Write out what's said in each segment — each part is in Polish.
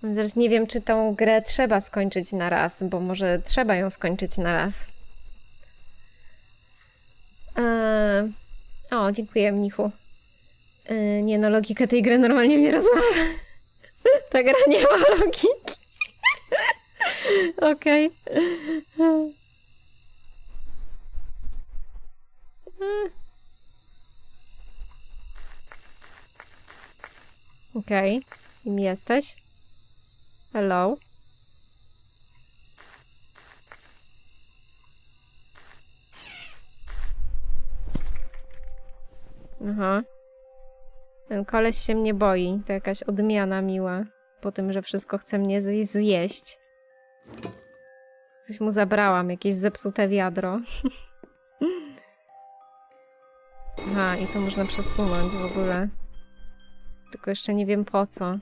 Teraz nie wiem, czy tą grę trzeba skończyć na raz, bo może trzeba ją skończyć na raz. Eee... O, dziękuję, Mnichu. Eee, nie no, logika tej gry normalnie mnie rozwala. Ta gra nie ma logiki. Okej. Okej. Kim jesteś? Hello? Aha. Ten koleś się mnie boi. To jakaś odmiana miła. Po tym, że wszystko chce mnie zje- zjeść. Coś mu zabrałam, jakieś zepsute wiadro. Aha, i to można przesunąć w ogóle. Tylko jeszcze nie wiem po co.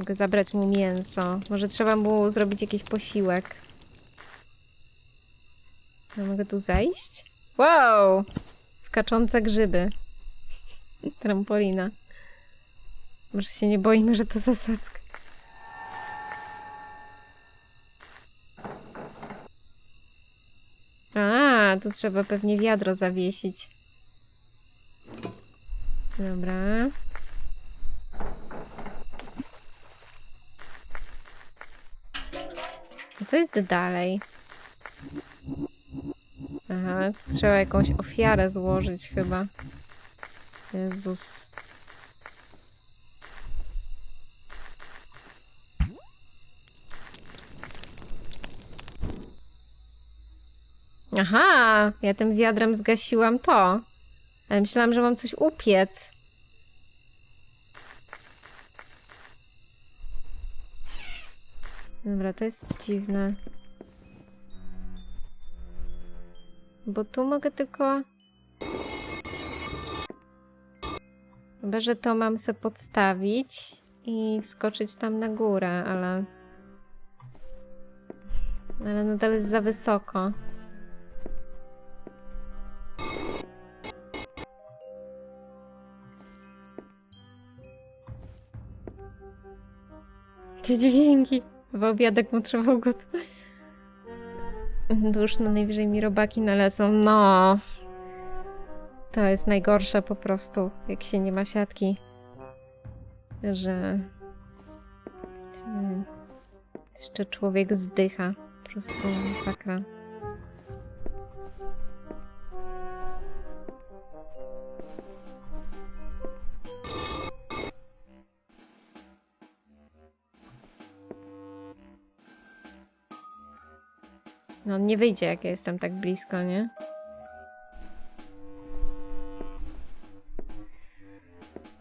Mogę zabrać mu mięso. Może trzeba mu zrobić jakiś posiłek. Ja mogę tu zejść? Wow! Skaczące grzyby. Trampolina. Może się nie boimy, że to zasadzka. A, tu trzeba pewnie wiadro zawiesić. Dobra. Co jest dalej? Aha, tu trzeba jakąś ofiarę złożyć chyba. Jezus. Aha, ja tym wiadrem zgasiłam to. Ale myślałam, że mam coś upiec. Dobra, to jest dziwne. Bo tu mogę tylko... Chyba, że to mam se podstawić i wskoczyć tam na górę, ale... Ale nadal jest za wysoko. Te dźwięki. W obiadek mu trzeba ugotować. Dusz, no najwyżej mi robaki nalecą. No. To jest najgorsze po prostu, jak się nie ma siatki. Że... że Jeszcze człowiek zdycha. Po prostu masakra. No nie wyjdzie, jak ja jestem tak blisko, nie?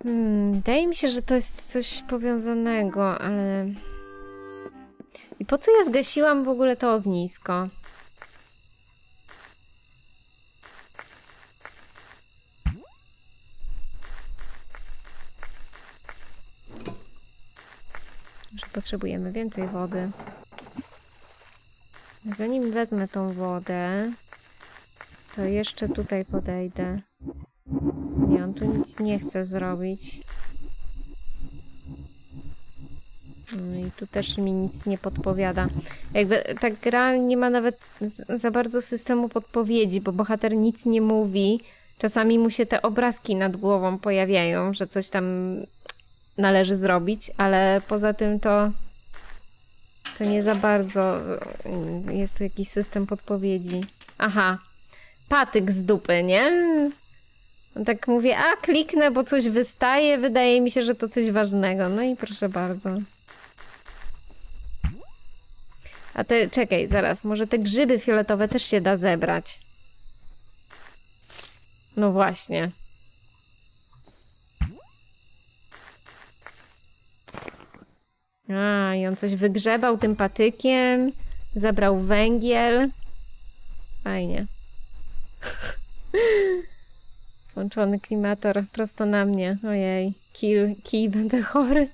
Hmm, wydaje mi się, że to jest coś powiązanego, ale... I po co ja zgasiłam w ogóle to ognisko? Że potrzebujemy więcej wody. Zanim wezmę tą wodę, to jeszcze tutaj podejdę. Nie, on tu nic nie chce zrobić. No i tu też mi nic nie podpowiada. Jakby ta gra nie ma nawet za bardzo systemu podpowiedzi, bo bohater nic nie mówi. Czasami mu się te obrazki nad głową pojawiają, że coś tam należy zrobić, ale poza tym to to nie za bardzo y, jest tu jakiś system podpowiedzi. Aha. Patyk z dupy, nie? Tak mówię, a kliknę, bo coś wystaje, wydaje mi się, że to coś ważnego. No i proszę bardzo. A te, czekaj, zaraz, może te grzyby fioletowe też się da zebrać. No właśnie. A, i on coś wygrzebał tym patykiem, zabrał węgiel. Fajnie. Włączony klimator prosto na mnie. Ojej, kij, kij, będę chory.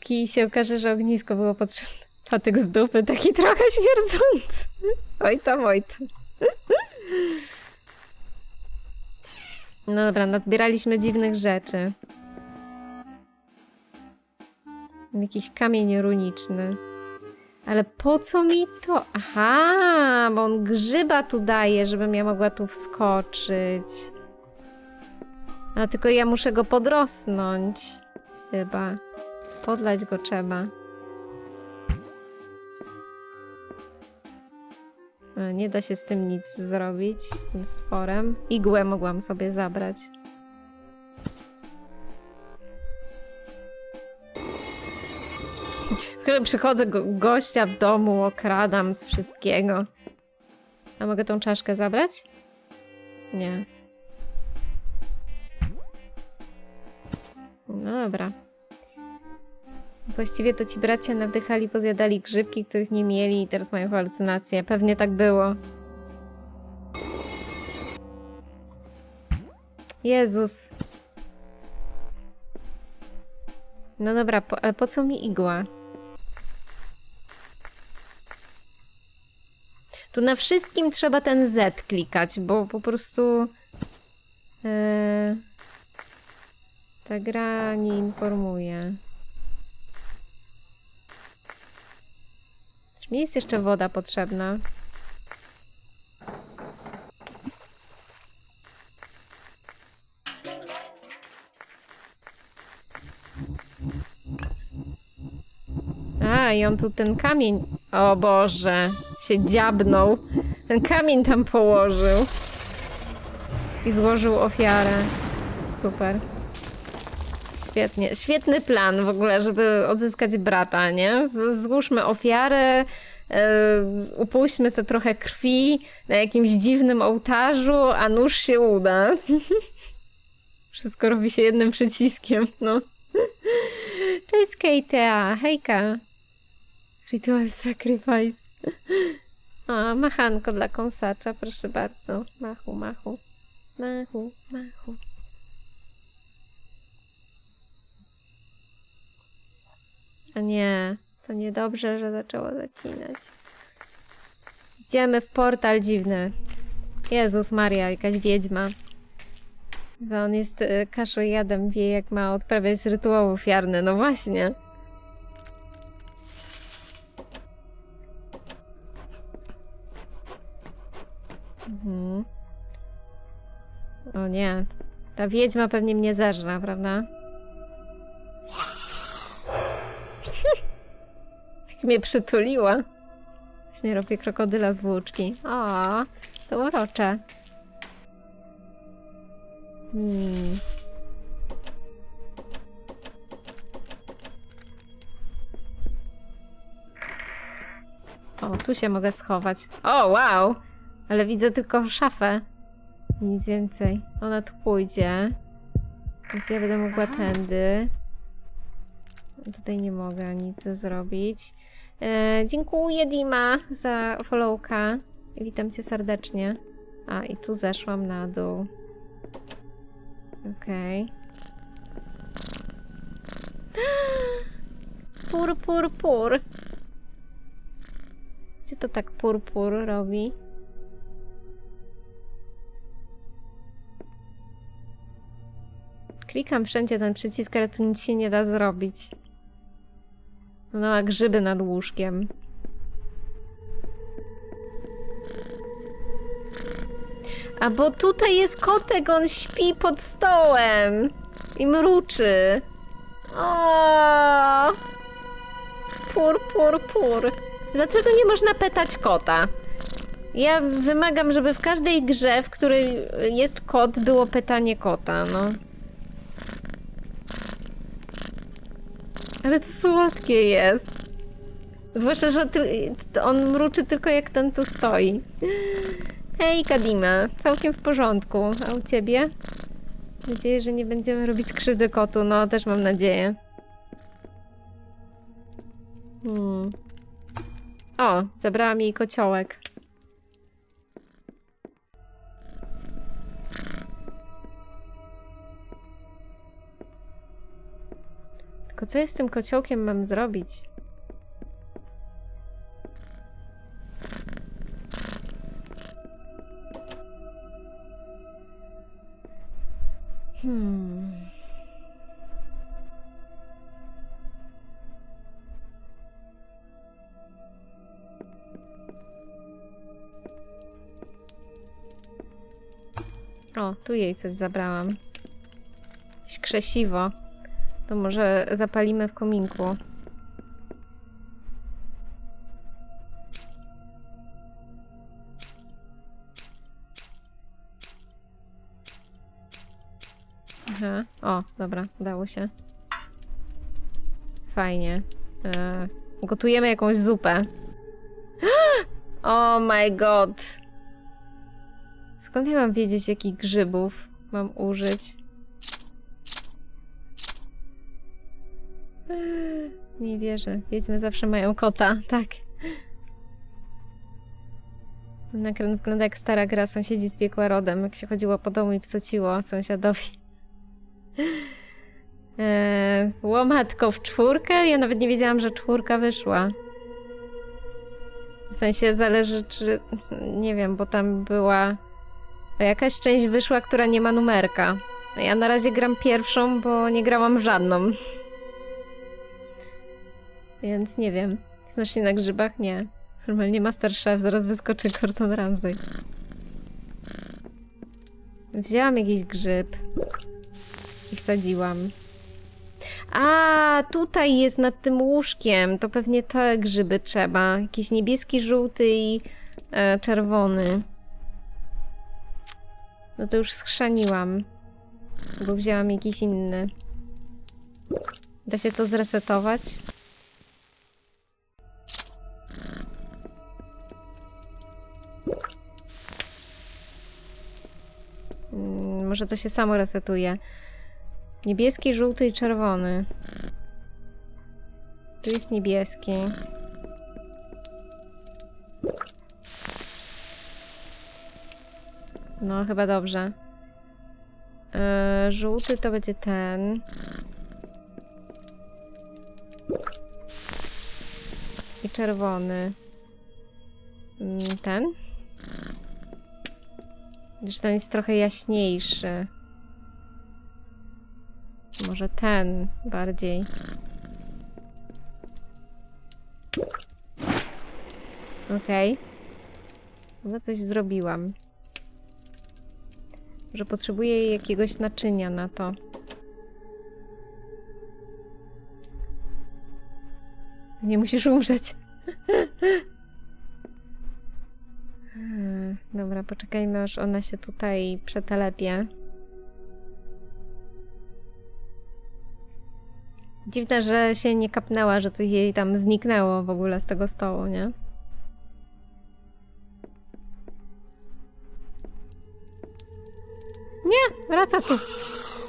Kij się okaże, że ognisko było potrzebne. Patyk z dupy, taki trochę śmierdzący. Oj tam, oj tam. No dobra, nazbieraliśmy dziwnych rzeczy. Jakiś kamień runiczny. Ale po co mi to? Aha, bo on grzyba tu daje, żebym ja mogła tu wskoczyć. A tylko ja muszę go podrosnąć. Chyba. Podlać go trzeba. Nie da się z tym nic zrobić, z tym stworem. Igłę mogłam sobie zabrać. Przychodzę go, gościa w domu, okradam z wszystkiego. A mogę tą czaszkę zabrać? Nie. No dobra. Właściwie to ci bracia nawdychali, pozjadali grzybki, których nie mieli i teraz mają halucynacje. Pewnie tak było. Jezus. No dobra, po, ale po co mi igła? Tu na wszystkim trzeba ten Z klikać, bo po prostu e, ta gra nie informuje. Czy mi jest jeszcze woda potrzebna? A, i on tu ten kamień. O Boże, się dziabnął. Ten kamień tam położył. I złożył ofiarę. Super. Świetnie. Świetny plan w ogóle, żeby odzyskać brata, nie? Złóżmy ofiarę, yy, upuśćmy sobie trochę krwi na jakimś dziwnym ołtarzu, a nóż się uda. Wszystko robi się jednym przyciskiem, no. Cześć Kejtea, hejka. Ritual Sacrifice. O, machanko dla kąsacza, proszę bardzo. Machu, machu. Machu, machu. A nie, to niedobrze, że zaczęło zacinać. Idziemy w portal dziwny. Jezus Maria, jakaś wiedźma. Bo on jest y, kaszojadem, wie jak ma odprawiać rytuał ofiarny. No właśnie. Nie. Ta wiedźma pewnie mnie zeżra, prawda? Jak mnie przytuliła. Właśnie robię krokodyla z włóczki. O, to urocze. Hmm. O, tu się mogę schować. O, wow! Ale widzę tylko szafę. Nic więcej. Ona tu pójdzie. Więc ja będę mogła tędy. Tutaj nie mogę nic zrobić. E, dziękuję Dima za followka. Witam cię serdecznie. A, i tu zeszłam na dół. Okej. Pur, pur, pur. Gdzie to tak pur, pur robi? Klikam wszędzie ten przycisk, ale tu nic się nie da zrobić. No, a grzyby nad łóżkiem. A bo tutaj jest kotek, on śpi pod stołem i mruczy. O! Pur, pur, pur. Dlaczego nie można petać kota? Ja wymagam, żeby w każdej grze, w której jest kot, było pytanie kota, no. Ale to słodkie jest. Zwłaszcza, że ty, on mruczy tylko jak ten tu stoi. Hej, Kadima. Całkiem w porządku. A u ciebie? Mam nadzieję, że nie będziemy robić krzywdy kotu. No, też mam nadzieję. Hmm. O, zabrałam jej kociołek. Tylko co ja z tym kociołkiem mam zrobić? Hmm. O, tu jej coś zabrałam. Jakieś krzesiwo. To może zapalimy w kominku. Aha. O, dobra, udało się. Fajnie. E, gotujemy jakąś zupę. Oh my god. Skąd ja mam wiedzieć, jakich grzybów mam użyć? Nie wierzę. Wiedźmy zawsze mają kota, tak. Ten ekran wygląda jak stara gra sąsiedzi z piekła rodem, jak się chodziło po domu i psociło sąsiadowi. Eee, łomatko w czwórkę? Ja nawet nie wiedziałam, że czwórka wyszła. W sensie zależy, czy. Nie wiem, bo tam była. Jakaś część wyszła, która nie ma numerka. Ja na razie gram pierwszą, bo nie grałam żadną. Więc nie wiem. Znasz się na grzybach? Nie. Normalnie Masterchef, zaraz wyskoczy Gordon Ramsay. Wzięłam jakiś grzyb i wsadziłam. A, tutaj jest nad tym łóżkiem. To pewnie te grzyby trzeba. Jakiś niebieski, żółty i e, czerwony. No to już schrzaniłam. Bo wzięłam jakiś inny. Da się to zresetować? Może to się samo resetuje. Niebieski, żółty i czerwony. Tu jest niebieski. No, chyba dobrze. Yy, żółty to będzie ten. I czerwony. Mm, Ten? Gdyż ten jest trochę jaśniejszy. Może ten bardziej. Okej. Okay. Chyba coś zrobiłam. Może potrzebuję jakiegoś naczynia na to. Nie musisz umrzeć. poczekajmy aż ona się tutaj przetelepie. Dziwne, że się nie kapnęła, że coś jej tam zniknęło w ogóle z tego stołu, nie? Nie, wraca tu.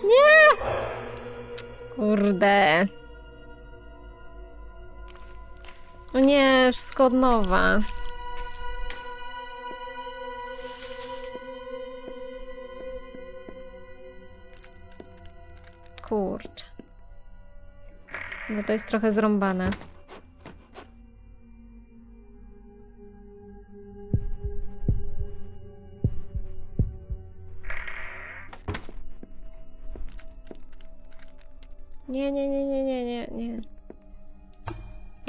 Nie! Kurde. O nie, wszystko od nowa. Kurczę. No to jest trochę zrąbane. Nie, nie, nie, nie, nie, nie, nie.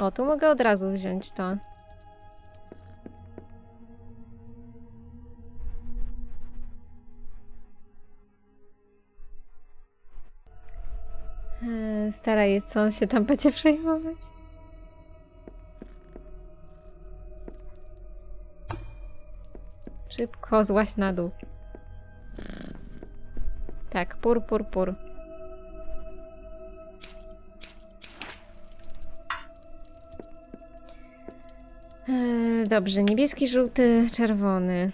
O, tu mogę od razu wziąć to. Stara jest, co on się tam będzie przejmować. Szybko złaś na dół. Tak, pur, pur, pur. Eee, Dobrze, niebieski, żółty, czerwony.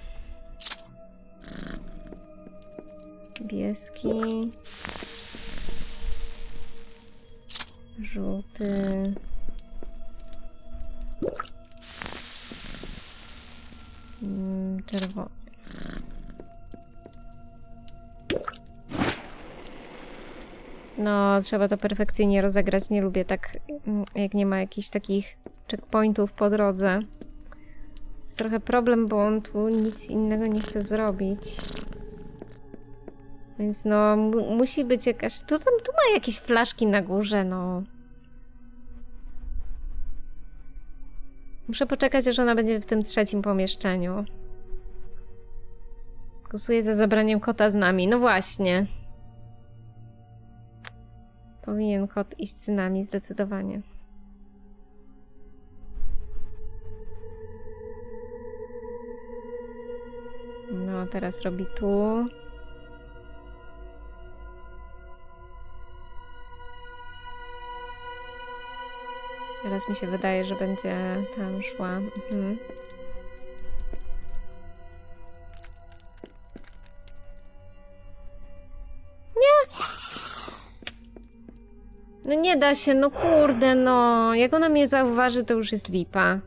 Niebieski. Żółty. Mm, Czerwony. No, trzeba to perfekcyjnie rozegrać. Nie lubię tak, mm, jak nie ma jakichś takich checkpointów po drodze. Jest trochę problem, bo on tu nic innego nie chce zrobić. Więc no, mu musi być jakaś... Tu, tam, tu ma jakieś flaszki na górze, no. Muszę poczekać, aż ona będzie w tym trzecim pomieszczeniu. Głosuję za zabraniem kota z nami. No właśnie. Powinien kot iść z nami, zdecydowanie. No, teraz robi tu. Teraz mi się wydaje, że będzie tam szła. Mhm. No nie da się, no kurde, no. Jak ona mnie zauważy, to już jest lipa.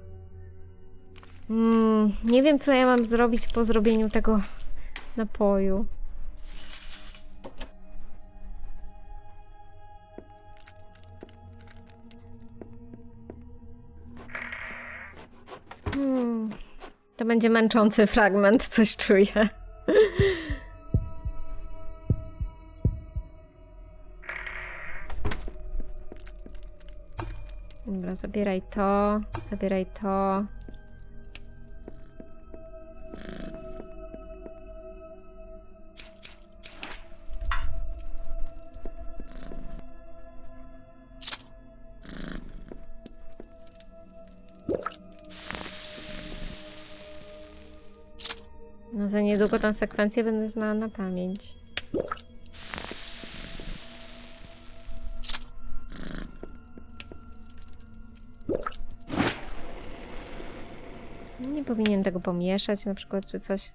Mm, nie wiem, co ja mam zrobić po zrobieniu tego napoju. Będzie męczący fragment, coś czuję. Dobra, zabieraj to, zabieraj to. Niedługo tę sekwencję będę znała na pamięć. Nie powinien tego pomieszać na przykład, czy coś.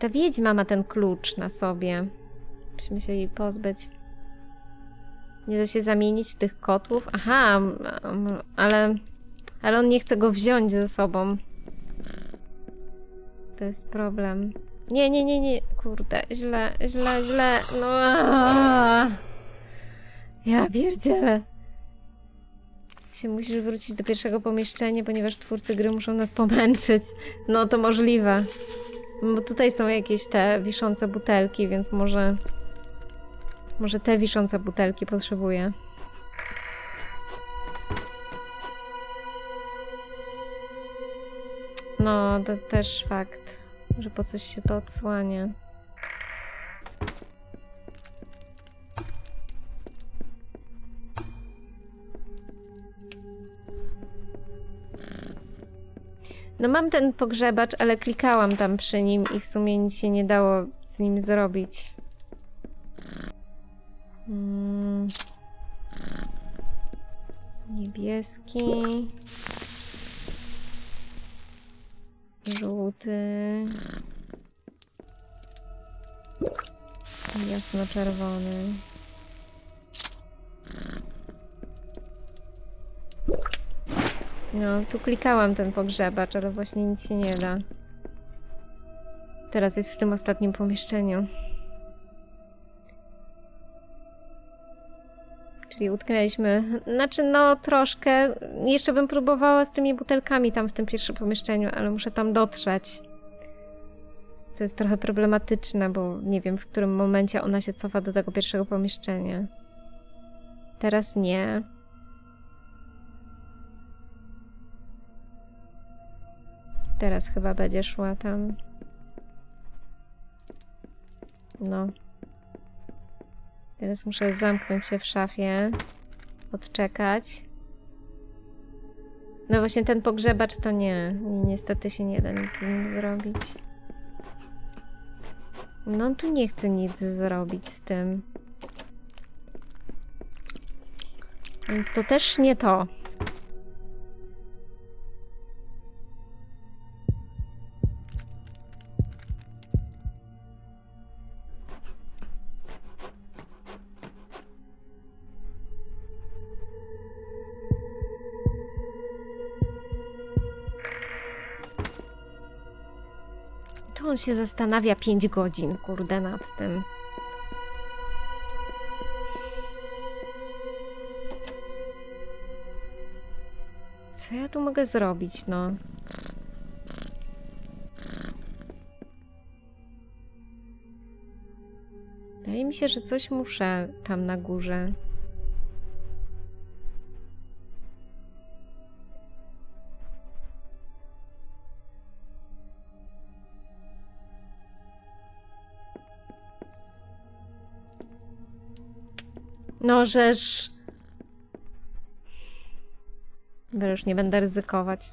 Ta wiedźma ma ten klucz na sobie. Musimy się jej pozbyć. Nie da się zamienić tych kotłów? Aha, ale... Ale on nie chce go wziąć ze sobą. To jest problem. Nie, nie, nie, nie. Kurde, źle, źle, źle. No. Ja pierdzielę. Się musisz wrócić do pierwszego pomieszczenia, ponieważ twórcy gry muszą nas pomęczyć. No to możliwe. Bo tutaj są jakieś te wiszące butelki, więc może... Może te wiszące butelki potrzebuję. No, to też fakt, że po coś się to odsłania. No mam ten pogrzebacz, ale klikałam tam przy nim i w sumie nic się nie dało z nim zrobić. Niebieski. Żółty. Jasno-czerwony. No, tu klikałam ten pogrzebacz, ale właśnie nic się nie da. Teraz jest w tym ostatnim pomieszczeniu. Czyli utknęliśmy. Znaczy, no troszkę. Jeszcze bym próbowała z tymi butelkami tam w tym pierwszym pomieszczeniu, ale muszę tam dotrzeć. Co jest trochę problematyczne, bo nie wiem, w którym momencie ona się cofa do tego pierwszego pomieszczenia. Teraz nie. Teraz chyba będzie szła tam. No. Teraz muszę zamknąć się w szafie. Odczekać. No właśnie ten pogrzebacz to nie. nie niestety się nie da nic z nim zrobić. No on tu nie chce nic zrobić z tym. Więc to też nie to. On się zastanawia 5 godzin, kurde, nad tym. Co ja tu mogę zrobić, no? Wydaje mi się, że coś muszę tam na górze. No, żeż... Już nie będę ryzykować.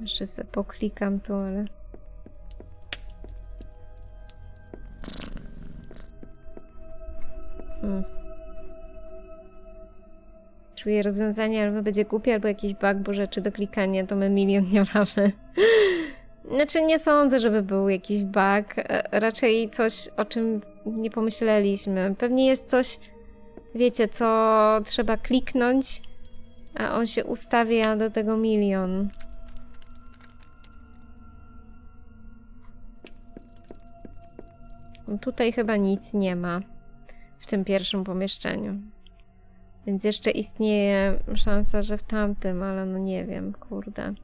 Jeszcze sobie poklikam tu, ale... Hmm. Czuję rozwiązanie, albo będzie głupie, albo jakiś bug, bo rzeczy do klikania to my milion nie mamy. Znaczy nie sądzę, żeby był jakiś bug. E, Raczej coś, o czym nie pomyśleliśmy. Pewnie jest coś, wiecie, co trzeba kliknąć, a on się ustawia do tego milion. Tutaj chyba nic nie ma w tym pierwszym pomieszczeniu. Więc jeszcze istnieje szansa, że w tamtym, ale no nie wiem, kurde.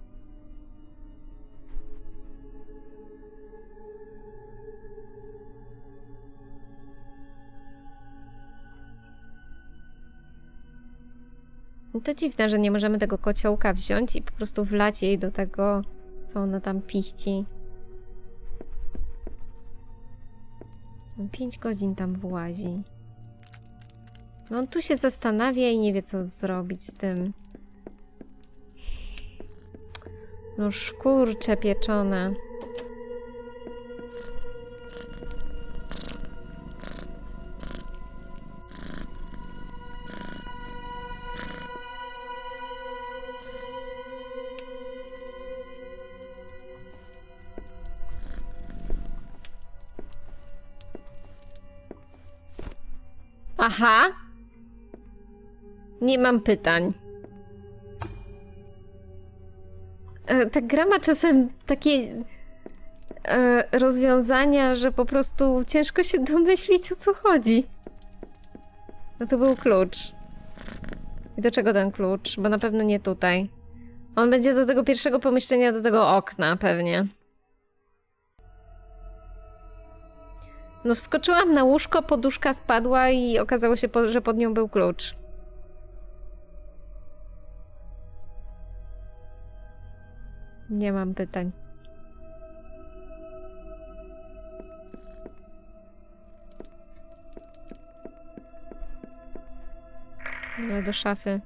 No to dziwne, że nie możemy tego kociołka wziąć i po prostu wlać jej do tego, co ona tam piści. On godzin tam włazi. No on tu się zastanawia i nie wie, co zrobić z tym. No szkurcze pieczone. Aha. Nie mam pytań. E, Ta gra ma czasem takie e, rozwiązania, że po prostu ciężko się domyślić o co chodzi. No to był klucz. I do czego ten klucz? Bo na pewno nie tutaj. On będzie do tego pierwszego pomieszczenia, do tego okna pewnie. No wskoczyłam na łóżko, poduszka spadła i okazało się, że pod nią był klucz. Nie mam pytań. No do szafy.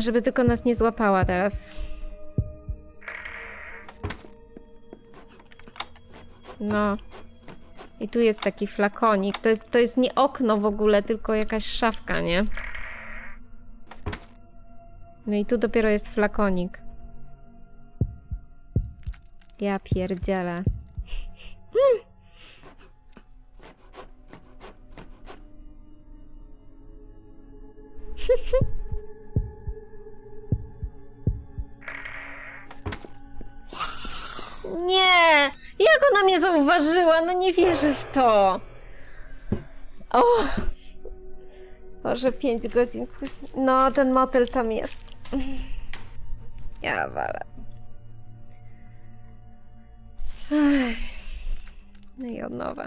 Żeby tylko nas nie złapała teraz. No. I tu jest taki flakonik. To jest, to jest nie okno w ogóle, tylko jakaś szafka, nie? No i tu dopiero jest flakonik. Ja pierdzielę. Nie! Jak ona mnie zauważyła? No nie wierzę w to. O! Może pięć godzin później. No, ten motel tam jest. Ja walę. No i od nowa.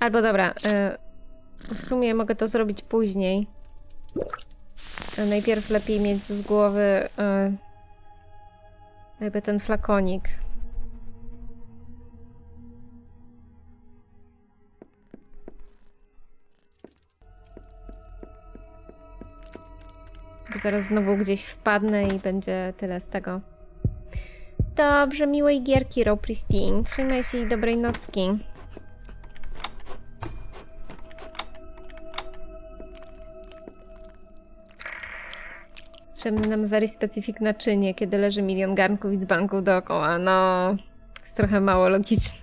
Albo dobra, y, w sumie mogę to zrobić później. Y, Najpierw lepiej mieć z głowy y, jakby ten flakonik. Bo zaraz znowu gdzieś wpadnę i będzie tyle z tego. dobrze, miłej gierki, Row Pristine. Trzymaj się i dobrej nocki. Potrzebne nam very specific naczynie, kiedy leży milion garnków i dzbanków dookoła. No, jest trochę mało logiczne.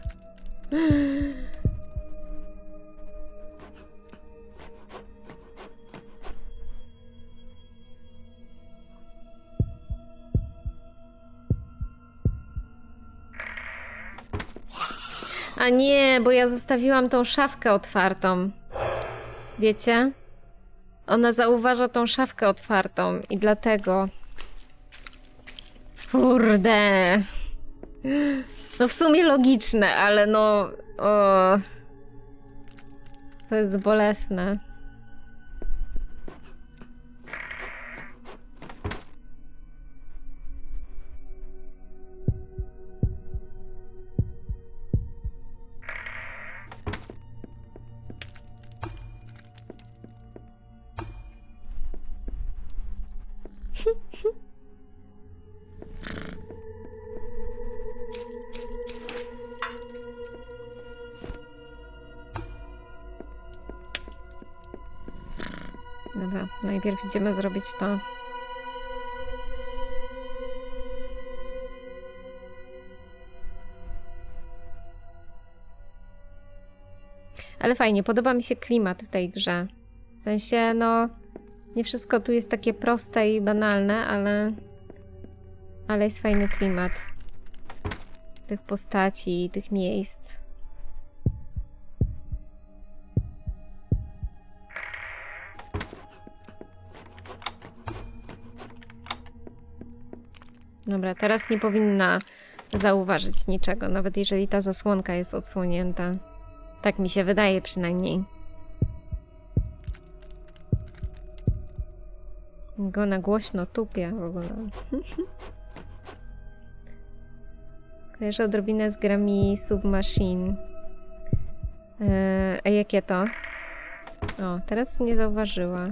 A nie, bo ja zostawiłam tą szafkę otwartą. Wiecie? Ona zauważa tą szafkę otwartą i dlatego. Kurde. No w sumie logiczne, ale no. O. To jest bolesne. Najpierw idziemy zrobić to. Ale fajnie, podoba mi się klimat w tej grze. W sensie, no, nie wszystko tu jest takie proste i banalne, ale, ale jest fajny klimat tych postaci tych miejsc. Dobra, teraz nie powinna zauważyć niczego, nawet jeżeli ta zasłonka jest odsłonięta. Tak mi się wydaje przynajmniej. Go na głośno tupie w ogóle. Kojarzę odrobinę z grami Submachine. Eee, a jakie to? O, teraz nie zauważyła.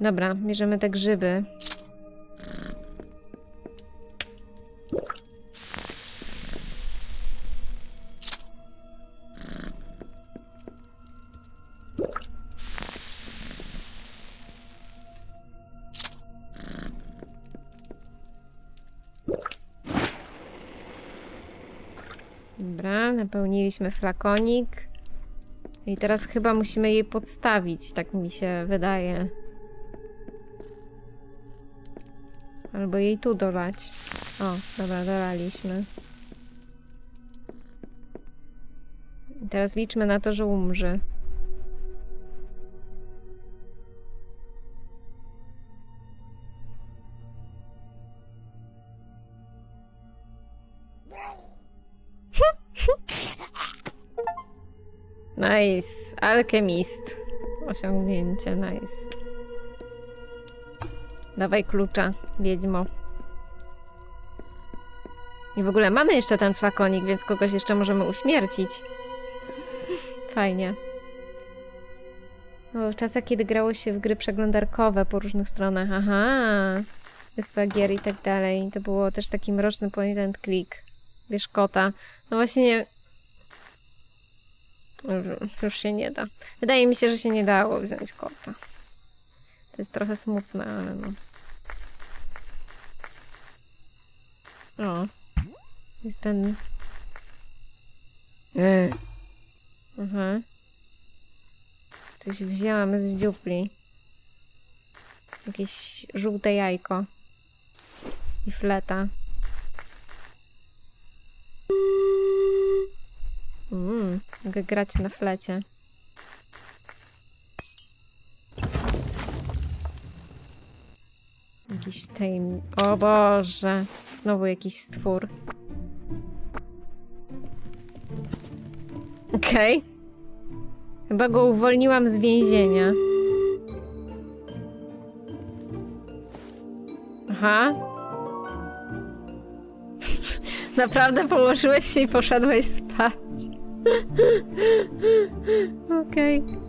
Dobra, bierzemy te grzyby. Dobra, napełniliśmy flakonik. I teraz chyba musimy jej podstawić, tak mi się wydaje. Albo jej tu dolać. O, dobra, dolaliśmy. I teraz liczmy na to, że umrze. Nice. Alchemist. Osiągnięcie, nice. Dawaj klucza, wiedźmo. I w ogóle mamy jeszcze ten flakonik, więc kogoś jeszcze możemy uśmiercić. Fajnie. O, czasach, kiedy grało się w gry przeglądarkowe po różnych stronach. Aha. Wyspa gier i tak dalej. To było też taki mroczny point and click. Wiesz, kota. No właśnie nie... Już się nie da. Wydaje mi się, że się nie dało wziąć kota. To jest trochę smutne, ale no. O. Jest ten. Yy. Aha. Coś wzięłam z dziupli. Jakieś żółte jajko. I fleta. Mmm, mogę grać na flecie. Jakiś. O Boże! Znowu jakiś stwór. Okej. Chyba go uwolniłam z więzienia. Aha. Naprawdę położyłeś się i poszedłeś spać. Okej.